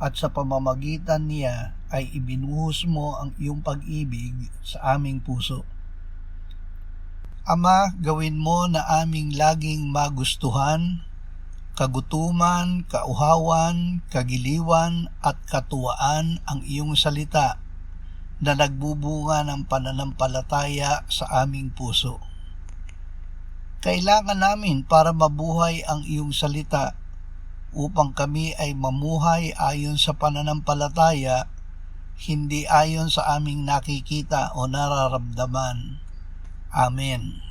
at sa pamamagitan niya ay ibinuhos mo ang iyong pag-ibig sa aming puso. Ama, gawin mo na aming laging magustuhan, kagutuman, kauhawan, kagiliwan at katuwaan ang iyong salita na nagbubunga ng pananampalataya sa aming puso. Kailangan namin para mabuhay ang iyong salita upang kami ay mamuhay ayon sa pananampalataya, hindi ayon sa aming nakikita o nararamdaman. Amen.